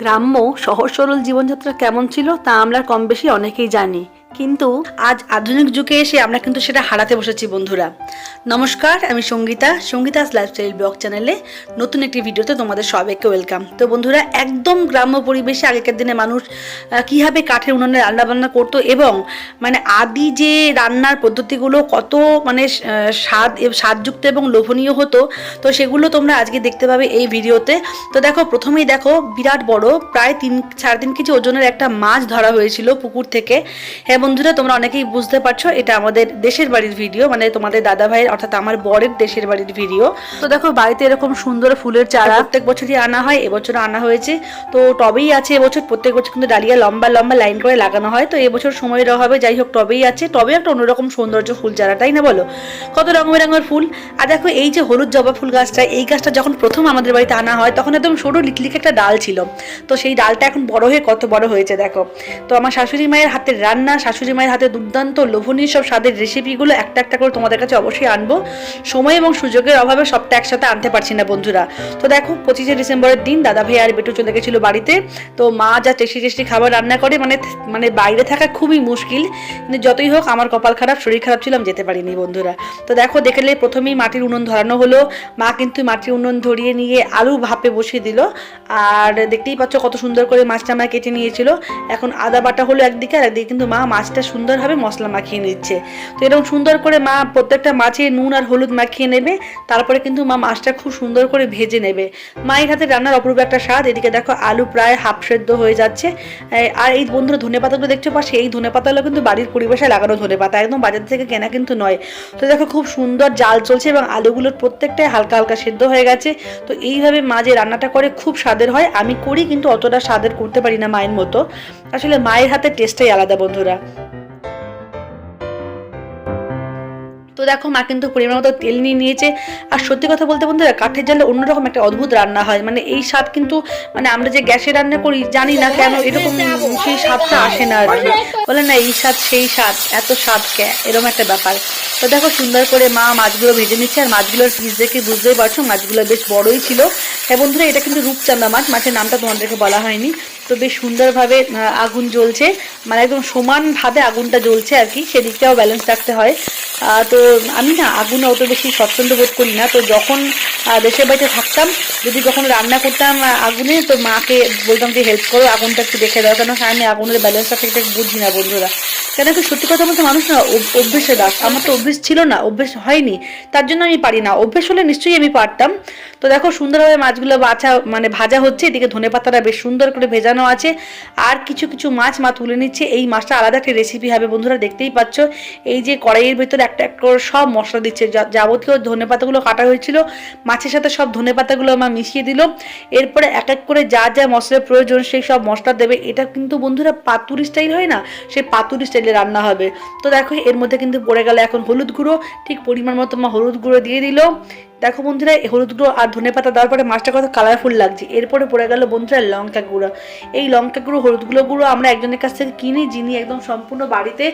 গ্রাম্য সহজ সরল জীবনযাত্রা কেমন ছিল তা আমরা কম বেশি অনেকেই জানি। কিন্তু আজ আধুনিক যুগে এসে আমরা কিন্তু সেটা হারাতে বসেছি, বন্ধুরা। নমস্কার, আমি সঙ্গীতা, সঙ্গীতাস লাইফস্টাইল ব্লগ চ্যানেলে নতুন একটি ভিডিওতে তোমাদের সবাইকে ওয়েলকাম। তো বন্ধুরা, একদম গ্রাম্য পরিবেশে আগেকার দিনে মানুষ কীভাবে কাঠের উনুনে রান্না বান্না করতো এবং মানে আদি যে রান্নার পদ্ধতিগুলো কত মানে স্বাদ, স্বাদযুক্ত এবং লোভনীয় হতো, তো সেগুলো তোমরা আজকে দেখতে পাবে এই ভিডিওতে। তো দেখো, প্রথমেই দেখো, বিরাট বড়, প্রায় তিন, সাড়ে তিন কেজি ওজনের একটা মাছ ধরা হয়েছিল পুকুর থেকে বন্ধুরা, তোমরা অনেকেই বুঝতে পারছ, এটা আমাদের দেশের বাড়ির ভিডিও মানে তোমাদের দাদা ভাইয়ের, অর্থাৎ আমার বরের দেশের বাড়ির ভিডিও তো দেখো, বাড়িতে এরকম সুন্দর ফুলের চারা প্রত্যেক বছরই আনা হয় এবছর আনা হয়েছে। তো টবেই আছে এবছর, প্রত্যেক বছর কিন্তু ডালিয়া লম্বা লম্বা লাইন করে লাগানো হয়। তো এবছর সময়ের অভাবে যাই হোক, টবেই আছে। টবে একটা অন্যরকম সৌন্দর্য ফুল চারা, তাই না বলো? কত রঙ বেরঙের ফুল। আর দেখো, এই যে হলুদ জবা ফুল গাছটা, এই গাছটা যখন প্রথম আমাদের বাড়িতে আনা হয়, তখন একদম সরু লিকলিক একটা ডাল ছিল। তো সেই ডালটা এখন বড় হয়ে, কত বড় হয়েছে, দেখো। তো আমার শাশুড়ি মায়ের হাতের রান্না শাশুড়ি মায়ের হাতে দুর্দান্ত লোভনীয় সব স্বাদের রেসিপিগুলো একটা একটা করে তোমাদের কাছে অবশ্যই আনব। সময় এবং সুযোগের অভাবে সবটা একসাথে আনতে পারছি না বন্ধুরা। তো দেখো, পঁচিশে ডিসেম্বরের দিন দাদা ভাই আর বেটু চলে গেছিল বাড়িতে। তো মা যা টেস্টি টেস্টি খাবার রান্না করে মানে মানে বাইরে থাকা খুবই মুশকিল। কিন্তু যতই হোক, আমার কপাল খারাপ, শরীর খারাপ ছিলাম যেতে পারিনি বন্ধুরা। তো দেখো দেখলে প্রথমেই মাটির উনুন ধরানো হলো। মা কিন্তু মাটির উনুন ধরিয়ে নিয়ে আলু ভাপে বসিয়ে দিল। আর দেখতেই পাচ্ছ কত সুন্দর করে মাছটা মা কেটে নিয়েছিল। এখন আদা বাটা হলো একদিকে, আর একদিকে কিন্তু মা মাছটা সুন্দরভাবে মশলা মাখিয়ে নিচ্ছে। তো এরকম সুন্দর করে মা প্রত্যেকটা মাছে নুন আর হলুদ মাখিয়ে নেবে, তারপরে কিন্তু মা মাছটা খুব সুন্দর করে ভেজে নেবে। মায়ের হাতে রান্নার অপূর্ব একটা স্বাদ, এদিকে দেখো আলু প্রায় হাফ সেদ্ধ হয়ে যাচ্ছে। আর এই বন্ধুরা ধনে পাতাগুলো দেখছ পাশে? এই ধনে পাতাগুলো কিন্তু বাড়ির পরিবেশে লাগানো ধনে পাতা, একদম বাজার থেকে কেনা কিন্তু নয়। তো দেখো খুব সুন্দর জাল চলছে এবং আলুগুলোর প্রত্যেকটাই হালকা হালকা সেদ্ধ হয়ে গেছে। তো এইভাবে মা যে রান্নাটা করে খুব স্বাদের হয়। আমি করি কিন্তু অতটা স্বাদের করতে পারি না মায়ের মতো। আসলে মায়ের হাতের টেস্টটাই আলাদা বন্ধুরা। তো দেখো মা কিন্তু পরিমাণ মতো তেল নিয়ে নিয়েছে। আর সত্যি কথা বলতে বন্ধুরা, কাঠের জালে অন্যরকম একটা অদ্ভুত রান্না হয়। মানে এই স্বাদ কিন্তু মানে আমরা যে গ্যাসে রান্না করি, জানি না কেন এরকম সেই স্বাদটা আসে না আর কি। বলে না, এই স্বাদ, সেই স্বাদ, এত স্বাদ কে? এরকম একটা ব্যাপার। তো দেখো সুন্দর করে মা মাছগুলো ভেজে নিচ্ছে। আর মাছগুলোর পিস দেখে বুঝতেই পারছ, মাছগুলো বেশ বড়ই ছিল। হ্যাঁ বন্ধুরা, এটা কিন্তু রূপচান্দা মাছ। মাছের নামটা তোমাদেরকে বলা হয়নি। তো বেশ সুন্দরভাবে আগুন জ্বলছে। মানে একদম সমানভাবে আগুনটা জ্বলছে আর কি, সেদিকটাও ব্যালেন্স রাখতে হয়। তো আমি না আগুন অত বেশি স্বচ্ছন্দ বোধ করি না। তো যখন দেশের বাড়িতে থাকতাম, যদি কখনো রান্না করতাম আগুনে, তো মাকে বলতাম যে, হেল্প করো, আগুনটা একটু দেখে দাও। কেন আমি আগুনের ব্যালেন্সটা ঠিকঠাক বুঝি না বন্ধুরা। কেন কি সত্যি কথা বলতে মানুষ না অভ্যেসে দাস। আমার তো অভ্যেস ছিল না, অভ্যেস হয়নি। তার জন্য আমি পারি না। অভ্যেস হলে নিশ্চয়ই আমি পারতাম। তো দেখো, সুন্দরভাবে মাছগুলো বাছা মানে ভাজা হচ্ছে। এদিকে ধনে পাতাটা বেশ সুন্দর করে ভেজানো আছে। আর কিছু কিছু মাছ মা তুলে নিচ্ছে। এই মাছটা আলাদা একটা রেসিপি হবে, বন্ধুরা দেখতেই পাচ্ছ। এই যে কড়াইয়ের ভেতরে একটা এক করে সব মশলা দিচ্ছে। যাবতীয় ধনে পাতাগুলো কাটা হয়েছিল। মাছের সাথে সব ধনে পাতাগুলো মা মিশিয়ে দিল। এরপরে এক এক করে যা যা মশলার প্রয়োজন, সেই সব মশলা দেবে। এটা কিন্তু বন্ধুরা পাতুরি স্টাইল হয় না? সেই পাতুরি স্টাইলে রান্না হবে। তো দেখো, এর মধ্যে কিন্তু পড়ে গেল এখন হলুদ গুঁড়ো। ঠিক পরিমাণ মতো মা হলুদ গুঁড়ো দিয়ে দিল। দেখো বন্ধুরা হলুদ গুঁড়ো আর ধনে পাতা দেওয়ার পরে মাছটা কত কালারফুল লাগছে। এরপরে পড়ে গেল বন্ধুরা লঙ্কা গুঁড়ো। এই লঙ্কা গুঁড়ো, হলুদ গুঁড়ো গুঁড়ো আমরা একজনের কাছ থেকে কিনি, যিনি একদম সম্পূর্ণ বাড়িতে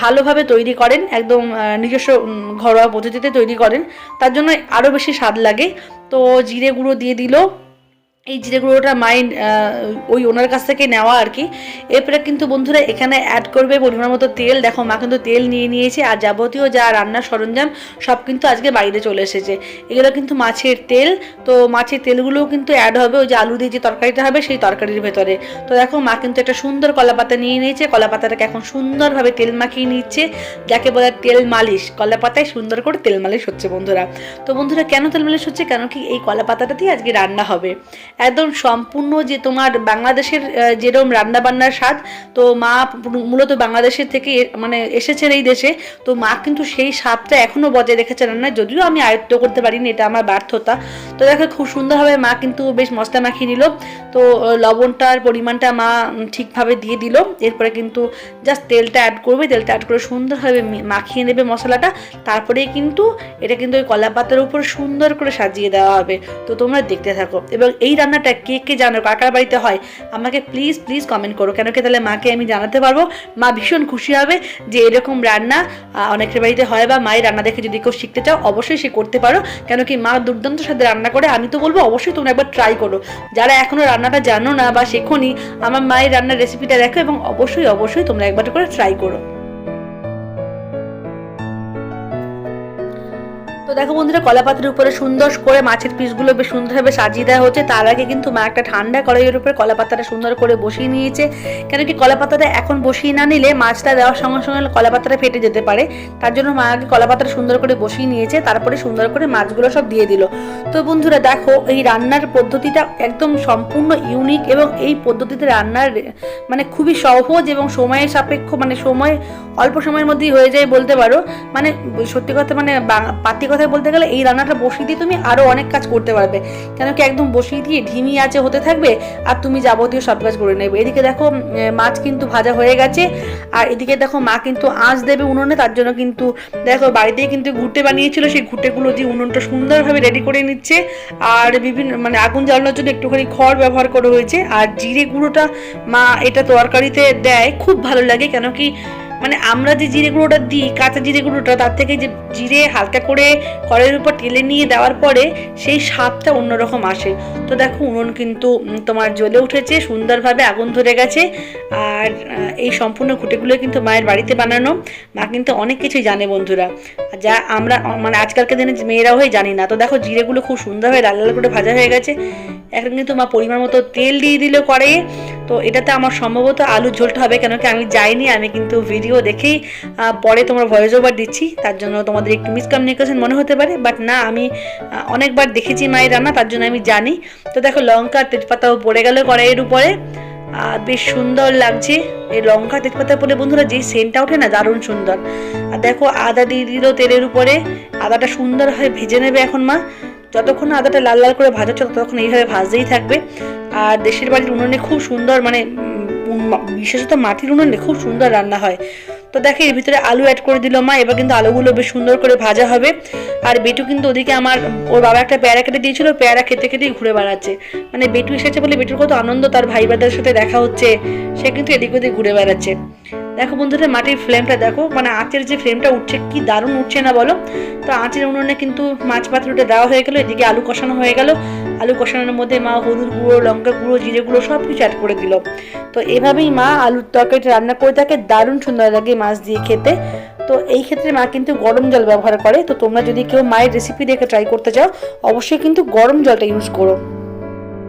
ভালোভাবে তৈরি করেন, একদম নিজস্ব ঘরোয়া পদ্ধতিতে তৈরি করেন। তার জন্য আরও বেশি স্বাদ লাগে। তো জিরে গুঁড়ো দিয়ে দিল। এই জিরে গুঁড়োটা মাইন্ড ওই ওনার কাছ থেকে নেওয়া আর কি। এরপরে কিন্তু বন্ধুরা এখানে অ্যাড করবে পরিমাণ মতো তেল। দেখো, মা কিন্তু তেল নিয়ে নিয়েছে, আর যাবতীয় যা রান্নার সরঞ্জাম, সব কিন্তু আজকে বাইরে চলে এসেছে। এগুলো কিন্তু মাছের তেল, তো মাছের তেলগুলোও কিন্তু অ্যাড হবে। ওই যে আলু দিয়ে যে তরকারিটা হবে, সেই তরকারির ভেতরে। তো দেখো, মা কিন্তু একটা সুন্দর কলা পাতা নিয়ে নিয়েছে। কলা পাতাটাকে এখন সুন্দরভাবে তেল মাখিয়ে নিচ্ছে। যাকে বলে তেল মালিশ। কলা পাতায় সুন্দর করে তেল মালিশ হচ্ছে বন্ধুরা। তো বন্ধুরা, কেন তেল মালিশ হচ্ছে? কেন কি এই কলা পাতাটা আজকে রান্না হবে? একদম সম্পূর্ণ যে তোমার বাংলাদেশের যেরকম রান্না বান্নার স্বাদ, তো মা মূলত বাংলাদেশের থেকে মানে এসেছেন এই দেশে, তো মা কিন্তু সেই স্বাদটা এখনও বজায় রেখেছে রান্না যদিও আমি আয়ত্ত করতে পারিনি, এটা আমার ব্যর্থতা। তো দেখো, খুব সুন্দরভাবে মা কিন্তু বেশ মশলা মাখিয়ে নিল, তো লবণটার পরিমাণটা মা ঠিকভাবে দিয়ে দিল, এরপরে কিন্তু জাস্ট তেলটা অ্যাড করবে, তেলটা অ্যাড করে সুন্দরভাবে মাখিয়ে নেবে মশলাটা তারপরে কিন্তু এটা কিন্তু ওই কলা পাতার উপর সুন্দর করে সাজিয়ে দেওয়া হবে। তো তোমরা দেখতে থাকো। এবং এই রান্নাটা কে কে জানো কাকার বাড়িতে হয়, আমাকে প্লিজ প্লিজ কমেন্ট করো। কেন কি তাহলে মাকে আমি জানাতে পারব? মা ভীষণ খুশি হবে যে এরকম রান্না অনেকের বাড়িতে হয় বা মায়ের রান্না দেখে যদি কেউ শিখতে চাও, অবশ্যই সে করতে পারো। কেন কি মা দুর্দান্ত সাথে রান্না করে, আমি তো বলব অবশ্যই তোমরা একবার ট্রাই করো। যারা এখনও রান্নাটা জানো না বা শেখোনি, আমার মায়ের রান্নার রেসিপিটা দেখো এবং অবশ্যই অবশ্যই তোমরা একবার করে ট্রাই করো। দেখো বন্ধুরা কলা পাতার উপরে সুন্দর করে মাছের পিসগুলো বেশ সুন্দরভাবে সাজিয়ে দেওয়া হচ্ছে। তার আগে কিন্তু মা একটা ঠান্ডা কড়াইয়ের উপরে কলা পাতাটা সুন্দর করে বসিয়ে নিয়েছে। কেন কি কলা পাতাটা এখন বসিয়ে না নিলে মাছটা দেওয়ার সঙ্গে সঙ্গে কলা পাতাটা ফেটে যেতে পারে। তার জন্য মা আগে কলা পাতাটা সুন্দর করে বসিয়ে নিয়েছে, তারপরে সুন্দর করে মাছগুলো সব দিয়ে দিল। তো বন্ধুরা, দেখো এই রান্নার পদ্ধতিটা একদম সম্পূর্ণ ইউনিক এবং এই পদ্ধতিতে রান্নার মানে খুবই সহজ এবং সময়ের সাপেক্ষ মানে সময় অল্প সময়ের মধ্যেই হয়ে যায় বলতে পারো। মানে সত্যি কথা মানে পাতি কথায় বলতে গেলে এই রান্নাটা বসিয়ে দিয়ে তুমি আরও অনেক কাজ করতে পারবে। কেন কি একদম বসিয়ে দিয়ে ঢিমি আছে হতে থাকবে আর তুমি যাবতীয় সব কাজ করে নেবে। এদিকে দেখো মাছ কিন্তু ভাজা হয়ে গেছে। আর এদিকে দেখো, মা কিন্তু আঁচ দেবে উনুনে, তার জন্য কিন্তু দেখো বাড়িতেই কিন্তু ঘুটে বানিয়েছিল। সেই ঘুটেগুলো দিয়ে উনুনটা সুন্দরভাবে রেডি করে নিচ্ছে। আর বিভিন্ন মানে আগুন জ্বালানোর জন্য একটুখানি খড় ব্যবহার করা হয়েছে। আর জিরে গুঁড়োটা মা এটা তরকারিতে দেয়, খুব ভালো লাগে। কেন কি মানে আমরা যে জিরে গুঁড়োটা দিই, কাঁচা জিরে গুঁড়োটা, তার থেকে যে জিরে হালকা করে কড়াইয়ের উপর টেলে নিয়ে দেওয়ার পরে সেই স্বাদটা অন্যরকম আসে। তো দেখো, উনুন কিন্তু তোমার জ্বলে উঠেছে, সুন্দরভাবে আগুন ধরে গেছে। আর এই সম্পূর্ণ খুঁটেগুলো কিন্তু মায়ের বাড়িতে বানানো। মা কিন্তু অনেক কিছুই জানে বন্ধুরা। যা আমরা মানে আজকালকার দিনে মেয়েরাও হয়ে জানি না। তো দেখো, জিরেগুলো খুব সুন্দরভাবে লাল লাল করে ভাজা হয়ে গেছে। এখন কিন্তু মা পরিমাণ মতো তেল দিয়ে দিল কড়াইয়ে। তো এটাতে আমার সম্ভবত আলুর ঝোলটা হবে, কেন কি আমি যাইনি, আমি কিন্তু ভিডিও দেখেই পরে তোমার ভয়েস ওভার দিচ্ছি, তার জন্য তোমাদের একটু মিসকমিউনিকেশন মনে হতে পারে বাট না, আমি অনেকবার দেখেছি মায়ের রান্না, তার জন্য আমি জানি। তো দেখো, লঙ্কা, তেজপাতাও পড়ে গেল কড়াইয়ের উপরে। আর বেশ সুন্দর লাগছে। এই লঙ্কা, তেজপাতা পরে বন্ধুরা যেই সেন্টটা ওঠে না, দারুণ সুন্দর। আর দেখো, আদা দিয়ে দিল তেলের উপরে। আদাটা সুন্দরভাবে ভেজে নেবে এখন মা। যতক্ষণ আদাটা লাল লাল করে ভাজাচ্ছ ততক্ষণ এইভাবে ভাজতেই থাকবে। আর দেশের বাড়ির উনুনে খুব সুন্দর মানে বিশেষত মাটির উনুনে খুব সুন্দর রান্না হয়। তো দেখে এর ভিতরে আলু অ্যাড করে দিল মা, এবার কিন্তু আলুগুলো বেশ সুন্দর করে ভাজা হবে। আর বেটু কিন্তু ওদিকে আমার, ওর বাবা একটা পেয়ারা কেটে দিয়েছিল, পেয়ারা খেতে খেতেই ঘুরে বেড়াচ্ছে। মানে বেটু এসেছে বলে বেটুর কত আনন্দ, তার ভাই ব্রাদারের সাথে দেখা হচ্ছে, সে কিন্তু এদিক ওদিক ঘুরে বেড়াচ্ছে। দেখো বন্ধুরা, মাটির ফ্লেমটা দেখো মানে আঁচের যে ফ্লেমটা উঠছে, কি দারুণ উঠছে না বলো? তো আঁচের উনুনে কিন্তু মাছ পাত্রটা দেওয়া হয়ে গেল, এদিকে আলু কষানো হয়ে গেল। আলু কষানোর মধ্যে মা হলুদ গুঁড়ো, লঙ্কা গুঁড়ো, জিরে গুঁড়ো সব কিছু অ্যাড করে দিল। তো এভাবেই মা আলুর তরকারিটা রান্না করে থাকে, দারুণ সুন্দর লাগে মাছ দিয়ে খেতে। তো এই ক্ষেত্রে মা কিন্তু গরম জল ব্যবহার করে। তো তোমরা যদি কেউ মায়ের রেসিপি দেখে ট্রাই করতে চাও, অবশ্যই কিন্তু গরম জলটা ইউজ করো।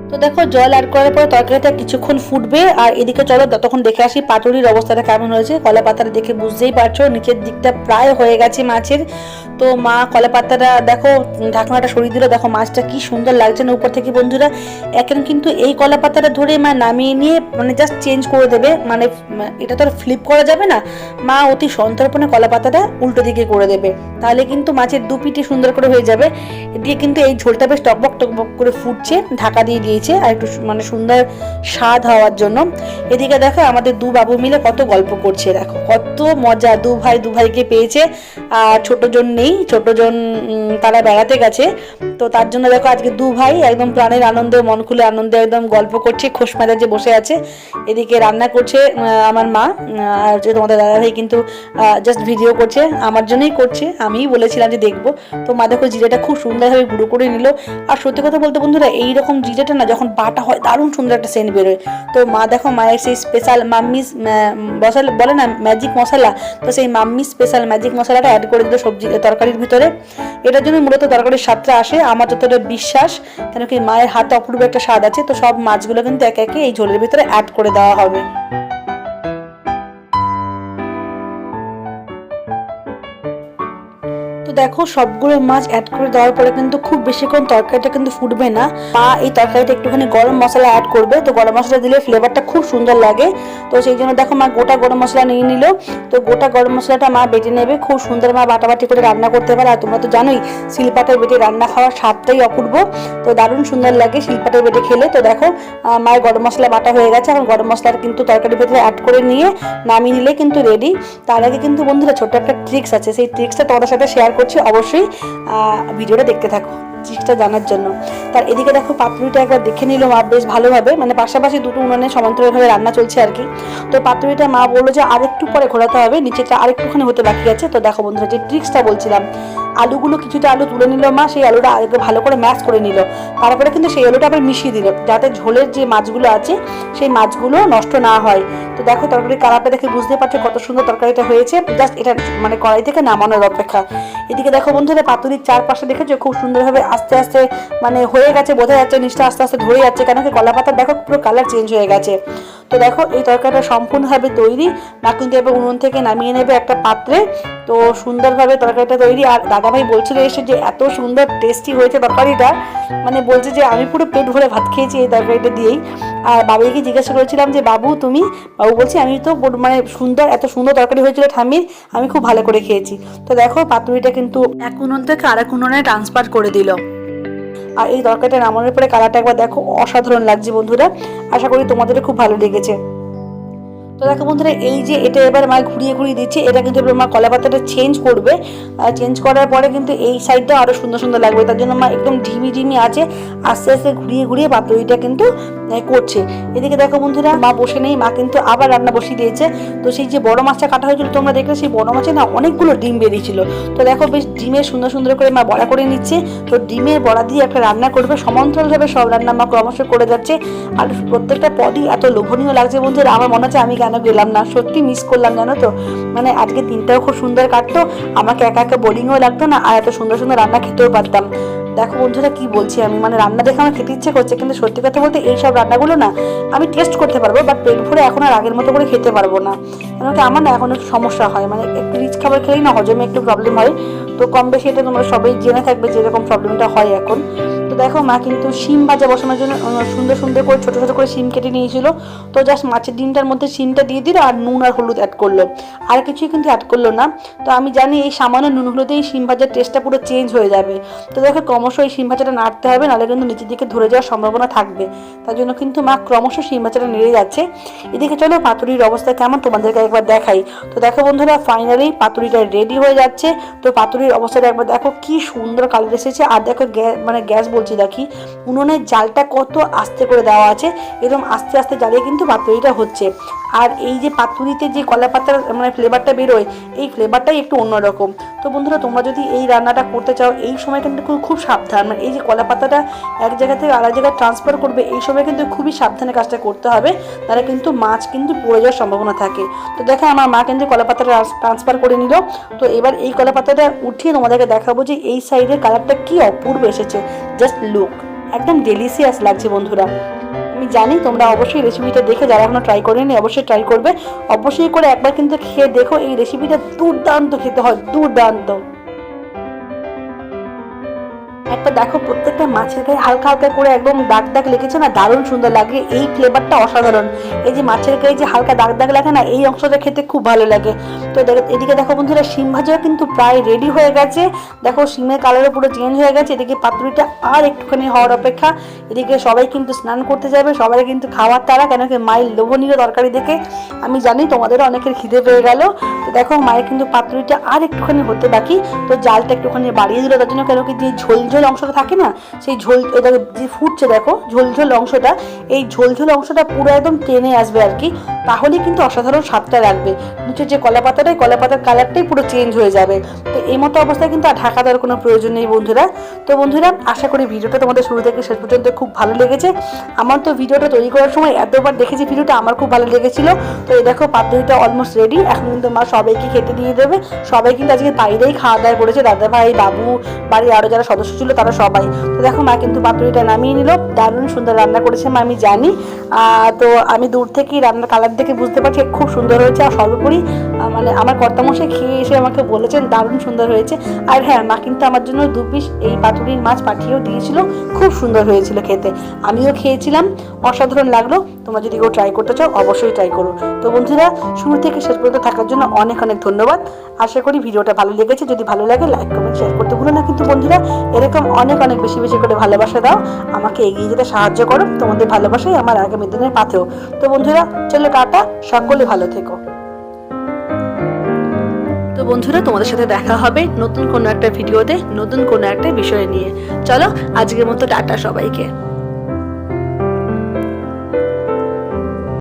তো দেখো জল অ্যাড করার পরে তরকারিটা কিছুক্ষণ ফুটবে আর এদিকে চলো ততক্ষণ দেখে আসি পাতুরির অবস্থাটা কেমন হয়েছে। কলা পাতাটা দেখে বুঝতেই পারছ, নিচের দিকটা প্রায় হয়ে গেছে মাছের। তো মা কলা পাতাটা দেখো, ঢাকনাটা সরিয়ে দিল, দেখো মাছটা কি সুন্দর লাগছে না উপর থেকে বন্ধুরা। এখন কিন্তু এই কলা পাতাটা ধরে মা নামিয়ে নিয়ে মানে জাস্ট চেঞ্জ করে দেবে। মানে এটা তো আর ফ্লিপ করা যাবে না। মা অতি সন্তর্পণে কলা পাতাটা উল্টো দিকে করে দেবে। তাহলে কিন্তু মাছের দু পিঠে সুন্দর করে হয়ে যাবে। দিয়ে কিন্তু এই ঝোলটা বেশ টকবক টকবক করে ফুটছে, ঢাকা দিয়ে দিয়ে দিয়েছে আর একটু মানে সুন্দর স্বাদ হওয়ার জন্য। এদিকে দেখো আমাদের দু বাবু মিলে কত গল্প করছে, দেখো। কত মজা, দু ভাই দু ভাইকে পেয়েছে, আর ছোট জন নেই, ছোট জন তারা বেড়াতে গেছে। তো তার জন্য দেখো আজকে দু ভাই একদম প্রাণের আনন্দে, মন খুলে আনন্দে একদম গল্প করছে, খোশ মেজাজে বসে আছে। এদিকে রান্না করছে আমার মা আর যে তোমাদের দাদা ভাই কিন্তু জাস্ট ভিডিও করছে। আমার জন্যই করছে, আমিই বলেছিলাম যে দেখব। তো মা দেখো জিরেটা খুব সুন্দরভাবে গুঁড়ো করে নিল। আর সত্যি কথা বলতে বন্ধুরা এই রকম জিরেটা না যখন বাটা হয়, দারুণ সুন্দর একটা সেন্ট বেরোয়। তো মা দেখো মায়ের সেই স্পেশাল মাম্মি মশলা, বলে না ম্যাজিক মশলা? তো সেই মাম্মি স্পেশাল ম্যাজিক মশলাটা অ্যাড করে দিল সবজি, তরকারির ভিতরে। এটার জন্য মূলত তরকারির স্বাদটা আসে, আমার যতটা বিশ্বাস, কেন কি মায়ের হাতে অপূর্ব একটা স্বাদ আছে, তো সব মাছগুলো কিন্তু একে একে এই ঝোলের ভিতরে অ্যাড করে দেওয়া হবে। তো দেখো, সবগুলো মাছ অ্যাড করে দেওয়ার পরে কিন্তু খুব বেশিক্ষণ তরকারিটা কিন্তু ফুটবে না। মা এই তরকারিটা একটুখানি গরম মশলা অ্যাড করবে। তো গরম মশলা দিলে ফ্লেভারটা খুব সুন্দর লাগে। তো সেই জন্য দেখো মা গোটা গরম মশলা নিয়ে নিল। তো গোটা গরম মশলাটা মা বেটে নেবে। খুব সুন্দর মা বাটাবাটি করে রান্না করতে পারে। আর তোমরা তো জানোই শিলপাটার বেটে রান্না খাওয়ার স্বাদটাই অপূর্ব। তো দারুণ সুন্দর লাগে শিলপাটার বেটে খেলে। তো দেখো মায়ের গরম মশলা বাটা হয়ে গেছে। এখন গরম মশলাটা কিন্তু তরকারির ভেতরে অ্যাড করে নিয়ে নামিয়ে নিলে কিন্তু রেডি তার আগে কিন্তু বন্ধুরা ছোট্ট একটা ট্রিক্স আছে। সেই ট্রিক্সটা তোমাদের সাথে শেয়ার করছি, অবশ্যই ভিডিওটা দেখতে থাকো, জিনিসটা জানার জন্য। তার এদিকে দেখো পাতুরিটা একবার দেখে নিল মা বেশ ভালোভাবে মানে পাশাপাশি দুটো উনুনে সমান্তরালভাবে রান্না চলছে আর কি। তো পাতুরিটা মা বলল যে, আরেকটু পরে ঘোরাতে হবে, নিচেটা আরেকটুখানি হতে বাকি আছে। তো দেখো বন্ধুরা, যে ট্রিক্সটা বলছিলাম আলুগুলো কিছুটা আলু তুলে নিল মা, সেই আলুটা আগে ভালো করে ম্যাশ করে নিল। তারপরে কিন্তু সেই আলুটা আবার মিশিয়ে দিল, যাতে ঝোলের যে মাছগুলো আছে, সেই মাছগুলো নষ্ট না হয়। তো দেখো তরকারির কালারটা দেখে বুঝতে পারছ কত সুন্দর তরকারিটা হয়েছে। জাস্ট এটা মানে কড়াই থেকে নামানোর অপেক্ষা। এদিকে দেখো বন্ধুরা, পাতুরির চারপাশে দেখেছ খুব সুন্দরভাবে আস্তে আস্তে মানে হয়ে গেছে, বোঝা যাচ্ছে নিচটা আস্তে আস্তে ধরে যাচ্ছে, কেন কি কলা পাতার দেখো পুরো কালার চেঞ্জ হয়ে গেছে। তো দেখো এই তরকারিটা সম্পূর্ণভাবে তৈরি, মা কিন্তু এবার উনুন থেকে নামিয়ে নেবে একটা পাত্রে। তো সুন্দরভাবে তরকারিটা তৈরি, আর দাদাভাই বলছিল এসে যে এত সুন্দর টেস্টি হয়েছে তরকারিটা মানে বলছে যে আমি পুরো পেট ভরে ভাত খেয়েছি এই তরকারিটা দিয়েই। আর বাবাইকে জিজ্ঞাসা করেছিলাম যে, বাবু, তুমি? বাবু বলছি, আমি তো মানে সুন্দর, এত সুন্দর তরকারি হয়েছিল ঠামির আমি খুব ভালো করে খেয়েছি। তো দেখো, পাতুরিটা কিন্তু এক উনুন থেকে আরেক উনুনে ট্রান্সফার করে দিল। আর এই তরকারিটা নামানোর পরে কালারটা একবার দেখো, অসাধারণ লাগছে বন্ধুরা। আশা করি তোমাদের খুব ভালো লেগেছে। তো দেখো বন্ধুরা, এই যে এটা এবার মা ঘুরিয়ে ঘুরিয়ে দিচ্ছে, এটা কিন্তু এবার মা কলা পাতাটা চেঞ্জ করবে চেঞ্জ করার পরে কিন্তু এই সাইডটা আরও সুন্দর সুন্দর লাগবে। তার জন্য মা একদম ঢিমি ঢিমি আছে, আস্তে আস্তে ঘুরিয়ে ঘুরিয়ে পাতুরিটা কিন্তু করছে। এদিকে দেখো বন্ধুরা, মা বসে নেই, মা কিন্তু আবার রান্না বসিয়ে দিয়েছে। তো সেই যে বড় মাছটা কাটা হয়েছিল, তোমরা দেখলে সেই বড় মাছে না অনেকগুলো ডিম বেরিয়েছিল। তো দেখো বেশ ডিমের সুন্দর সুন্দর করে মা বড়া করে নিচ্ছে। তো ডিমের বড়া দিয়ে একটা রান্না করবে, সমান্তরালভাবে সব রান্না মা ক্রমশ করে যাচ্ছে। আর প্রত্যেকটা পদই এত লোভনীয় লাগছে বন্ধুরা, আমার মনে হচ্ছে আমি কেন গেলাম না? সত্যি মিস করলাম জানো তো? মানে আজকে দিনটাও খুব সুন্দর কাটতো, আমাকে একা একা বোরিংও লাগতো না, আর এত সুন্দর সুন্দর রান্না খেতেও পারতাম। দেখো বন্ধুরা কি বলছি আমি? মানে রান্না দেখে আমার খেতে ইচ্ছে করছে, কিন্তু সত্যি কথা বলতে এই সব রান্নাগুলো না আমি টেস্ট করতে পারব বাট পেট ভরে এখন আর আগের মতো করে খেতে পারব না। কেন কি আমার না এখন একটু সমস্যা হয় মানে একটু রিচ খাবার খেলেই না হজমে একটু প্রবলেম হয়। তো কম বেশি এটা তোমরা সবাই জেনে থাকবে যেরকম প্রবলেমটা হয় এখন। দেখো মা কিন্তু শিম ভাজা বসানোর জন্য সুন্দর সুন্দর করে, ছোটো ছোটো করে শিম কেটে নিয়েছিল। তো জাস্ট মাছের ডিমটার মধ্যে শিমটা দিয়ে দিল আর নুন আর হলুদ অ্যাড করল। আর কিছুই কিন্তু অ্যাড করল না। তো আমি জানি এই সামান্য নুন হলুদেই শিম ভাজার টেস্টটা পুরো চেঞ্জ হয়ে যাবে। তো দেখো ক্রমশ এই শিম ভাজাটা নাড়তে হবে, নাহলে কিন্তু নিচের দিকে ধরে যাওয়ার সম্ভাবনা থাকবে। তার জন্য কিন্তু মা ক্রমশ শিম ভাজাটা নেড়ে যাচ্ছে। এদিকে চলো পাতুরির অবস্থা কেমন তোমাদেরকে একবার দেখাই। তো দেখো বন্ধুরা ফাইনালি পাতুরিটা রেডি হয়ে যাচ্ছে। তো পাতুরির অবস্থাটা একবার দেখো, কি সুন্দর কালার এসেছে। আর দেখো গ্যাস মানে গ্যাস বলছি দেখি, উনুনের জালটা কত আস্তে করে দেওয়া আছে? এরকম আস্তে আস্তে জ্বালিয়ে কিন্তু পাতুরিটা হচ্ছে। আর এই যে পাতুরিতে যে কলা পাতার মানে ফ্লেভারটা বেরোয়, এই ফ্লেভারটাই একটু অন্যরকম। তো বন্ধুরা, তোমরা যদি এই রান্নাটা করতে চাও, এই সময় কিন্তু খুব- সাবধান। মানে এই যে কলা পাতাটা এক জায়গা থেকে আরেক জায়গায় ট্রান্সফার করবে, এই সময় কিন্তু খুবই সাবধানে কাজটা করতে হবে। তাহলে কিন্তু মাছ কিন্তু পড়ে যাওয়ার সম্ভাবনা থাকে। তো দেখো, আমার মা কিন্তু কলা পাতাটা ট্রান্সফার করে নিল। তো এবার এই কলা পাতাটা উঠিয়ে তোমাদেরকে দেখাবো যে এই সাইডের কালারটা কি অপূর্ব এসেছে। জাস্ট লুক একদম ডেলিসিয়াস লাগছে বন্ধুরা। আমি জানি, তোমরা অবশ্যই রেসিপিটা দেখে যারা এখনও ট্রাই করেনি, অবশ্যই ট্রাই করবে। অবশ্যই করে একবার কিন্তু খেয়ে দেখো, এই রেসিপিটা দুর্দান্ত খেতে হয়, দুর্দান্ত। একটা দেখো, প্রত্যেকটা মাছের গায়ে হালকা হালকা করে একদম দাগ দাগ লেগেছে না? দারুণ সুন্দর লাগে। এই ফ্লেভারটা অসাধারণ। এই যে মাছের গায়ে যে হালকা দাগ দাগ লাগে না, এই অংশটা খেতে খুব ভালো লাগে। তো এদিকে দেখো বন্ধুরা, শিম ভাজা কিন্তু প্রায় রেডি হয়ে গেছে। দেখো, শিমের কালারও পুরো চেঞ্জ হয়ে গেছে। এদিকে পাতুরিটা আর একটুখানি হওয়ার অপেক্ষা। এদিকে সবাই কিন্তু স্নান করতে যাবে। সবাই কিন্তু খাওয়ার তারা, কেন কি মায়ের লোভনীয় তরকারি দেখে। আমি জানি তোমাদেরও অনেকের খিদে পেয়ে গেল। তো দেখো, মায়ের কিন্তু পাতুরিটা আর একটুখানি হতে বাকি। তো জালটা একটুখানি বাড়িয়ে দিল, তার জন্য কেন কি যে ঝোল ঝোল অংশটা থাকে না, সেই ঝোল এটা যে ফুটছে দেখো ঝোল ঝোল অংশটা, এই ঝোল ঝোল অংশটা পুরো একদম টেনে আসবে আর কি, তাহলে কিন্তু অসাধারণ স্বাদটা লাগবে। নিচে যে কলা পাতাটাই, কলা পাতার কালারটাই পুরো চেঞ্জ হয়ে যাবে। তো এই মতো অবস্থায় কিন্তু আর ঢাকা দেওয়ার কোনো প্রয়োজন নেই বন্ধুরা। তো বন্ধুরা, আশা করি ভিডিওটা তোমাদের শুরু থেকে শেষ পর্যন্ত খুব ভালো লেগেছে। আমার তো ভিডিওটা তৈরি করার সময় এতবার দেখেছি, ভিডিওটা আমার খুব ভালো লেগেছিল। তো এই দেখো, পাতুরিটা অলমোস্ট রেডি এখন কিন্তু মা সবাইকে খেতে দিয়ে দেবে। সবাই কিন্তু আজকে বাইরেই খাওয়া দাওয়া করেছে। দাদা ভাই বাবু, বাড়ির আরও যারা সদস্য ছিল তারা সবাই। তো দেখো মা কিন্তু পাতুরিটা নামিয়ে নিল। দারুণ সুন্দর রান্না করেছে মা, আমি জানি। তো আমি দূর থেকেই রান্নার কালার দেখে বুঝতে পারছি, খুব সুন্দর হয়েছে। আর সর্বোপরি মানে আমার কর্তামশাই খেয়ে এসে আমাকে বলেছেন, দারুণ সুন্দর হয়েছে। আর হ্যাঁ মা কিন্তু আমার জন্য দু পিস এই পাতুরির মাছ পাঠিয়েও দিয়েছিল। খুব সুন্দর হয়েছিল খেতে। আমিও খেয়েছিলাম। অসাধারণ লাগল। তোমরা যদি কেউ ট্রাই করতে চাও, অবশ্যই ট্রাই করো। তো বন্ধুরা, শুরু থেকে শেষ পর্যন্ত থাকার জন্য অনেক অনেক ধন্যবাদ। আশা করি ভিডিওটা ভালো লেগেছে। যদি ভালো লাগে লাইক কমেন্ট শেয়ার করতে ভুলো না। কিন্তু বন্ধুরা এরকম অনেক অনেক বেশি বেশি করে ভালোবাসা দাও। আমাকে এগিয়ে যেতে সাহায্য করো। তোমাদের ভালোবাসাই আমার আগামী দিনের পাথেও তো বন্ধুরা, চলো টাটা। সকলে ভালো থেকো। তো বন্ধুরা, তোমাদের সাথে দেখা হবে নতুন কোনো একটা ভিডিওতে, নতুন কোনো একটা বিষয় নিয়ে। চলো, আজকের মতো টাটা সবাইকে।